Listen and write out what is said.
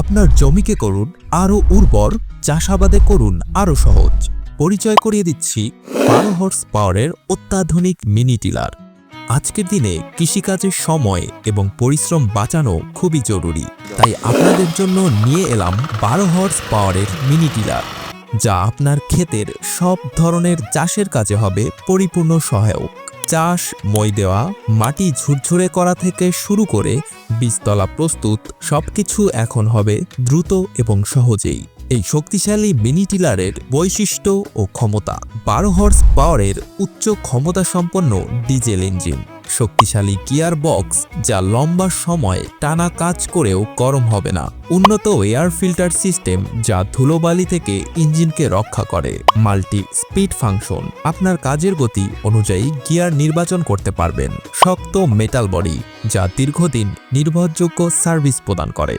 আপনার জমিকে করুন আরও উর্বর, চাষাবাদে করুন আরও সহজ। পরিচয় করিয়ে দিচ্ছি বারো হর্স পাওয়ারের অত্যাধুনিক মিনি টিলার। আজকের দিনে কৃষিকাজের সময় এবং পরিশ্রম বাঁচানো খুবই জরুরি। তাই আপনাদের জন্য নিয়ে এলাম বারো হর্স পাওয়ারের মিনি টিলার, যা আপনার ক্ষেতের সব ধরনের চাষের কাজে হবে পরিপূর্ণ সহায়ক। চাষ, মই দেওয়া, মাটি ঝুরঝুরে করা থেকে শুরু করে বীজতলা প্রস্তুত, সবকিছু এখন হবে দ্রুত এবং সহজেই। এই শক্তিশালী মিনি টিলারের বৈশিষ্ট্য ও ক্ষমতা বারো হর্স পাওয়ারের উচ্চ ক্ষমতা সম্পন্ন ডিজেল ইঞ্জিন। শক্তিশালী গিয়ার বক্স, যা লম্বা সময় টানা কাজ করেও গরম হবে না। উন্নত এয়ার ফিল্টার সিস্টেম, যা ধুলোবালি থেকে ইঞ্জিনকে রক্ষা করে। মাল্টি স্পিড ফাংশন, আপনার কাজের গতি অনুযায়ী গিয়ার নির্বাচন করতে পারবেন। শক্ত মেটাল বডি, যা দীর্ঘদিন নির্ভরযোগ্য সার্ভিস প্রদান করে।